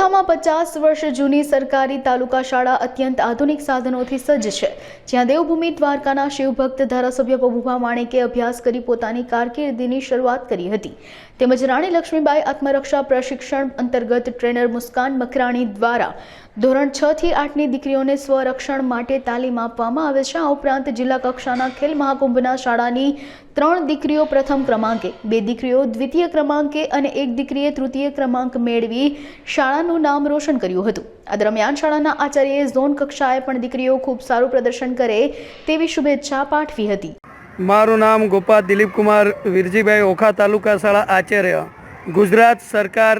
ઓખામાં પચાસ વર્ષ જૂની સરકારી તાલુકા શાળા અત્યંત આધુનિક સાધનોથી સજ્જ છે. જ્યાં દેવભૂમિ દ્વારકાના શિવભક્ત ધારાસભ્ય પબુભા માણેકે અભ્યાસ કરી પોતાની કારકિર્દીની શરૂઆત કરી હતી. તેમજ રાણી લક્ષ્મીબાઈ આત્મરક્ષા પ્રશિક્ષણ અંતર્ગત ટ્રેનર મુસ્કાન મકરાણી દ્વારા ધોરણ છ થી આઠની દીકરીઓને સ્વરક્ષણ માટે તાલીમ આપવામાં આવે છે. આ ઉપરાંત જિલ્લા કક્ષાના ખેલ મહાકુંભના શાળાની ત્રણ દીકરીઓ પ્રથમ ક્રમાંકે, બે દીકરીઓ દ્વિતીય ક્રમાંકે અને એક દીકરીએ તૃતીય ક્રમાંક મેળવી શાળાનું નામ રોશન કર્યું હતું. આ દરમિયાન શાળાના આચાર્યએ ઝોન કક્ષાએ પણ દીકરીઓ ખૂબ સારું પ્રદર્શન કરે તેવી શુભેચ્છા પાઠવી હતી. મારું નામ ગોપાલ દિલીપકુમાર વિરજીભાઈ ઓખા તાલુકા શાળા આચાર્ય. ગુજરાત સરકાર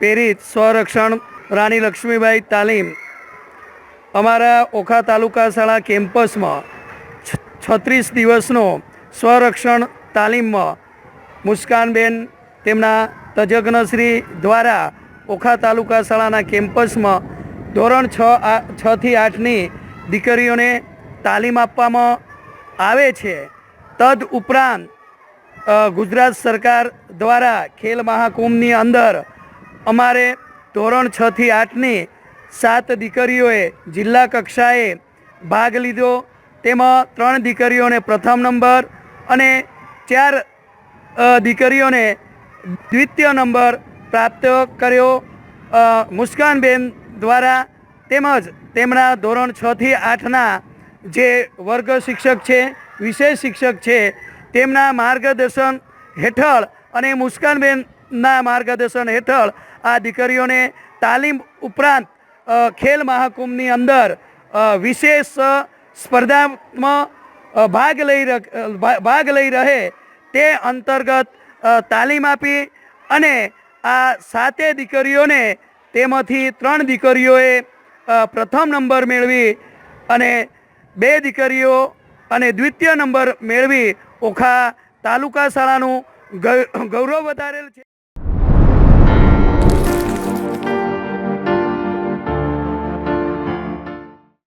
પ્રેરિત સ્વરક્ષણ રાણી લક્ષ્મીબાઈ તાલીમ. અમારા ઓખા તાલુકા શાળા કેમ્પસમાં છત્રીસ દિવસનો સ્વરક્ષણ તાલીમમાં મુસ્કાનબેન તેમના તજજ્ઞશ્રી દ્વારા ઓખા તાલુકા શાળાના કેમ્પસમાં ધોરણ છ છથી આઠની દીકરીઓને તાલીમ આપવામાં આવે છે. તદ ઉપરાંત ગુજરાત સરકાર દ્વારા ખેલ મહાકુંભની અંદર અમારે ધોરણ છથી આઠની સાત દીકરીઓએ જિલ્લા કક્ષાએ ભાગ લીધો. તેમાં ત્રણ દીકરીઓને પ્રથમ નંબર અને ચાર દીકરીઓને દ્વિતીય નંબર પ્રાપ્ત કર્યો. મુસ્કાનબેન દ્વારા તેમજ તેમના ધોરણ છથી આઠના જે વર્ગ શિક્ષક છે, વિશેષ શિક્ષક છે, તેમના માર્ગદર્શન હેઠળ અને મુસ્કાનબેનના માર્ગદર્શન હેઠળ આ દીકરીઓને તાલીમ ઉપરાંત ખેલ મહાકુંભની અંદર વિશેષ સ્પર્ધામાં ભાગ લઈ ભાગ લઈ રહે તે અંતર્ગત તાલીમ આપી અને આ સાતે દીકરીઓને તેમાંથી ત્રણ દીકરીઓએ પ્રથમ નંબર મેળવી અને બે દીકરીઓ અને દ્વિતીય નંબર મેળવી ઓખા તાલુકા શાળાનું ગૌરવ વધારેલ છે.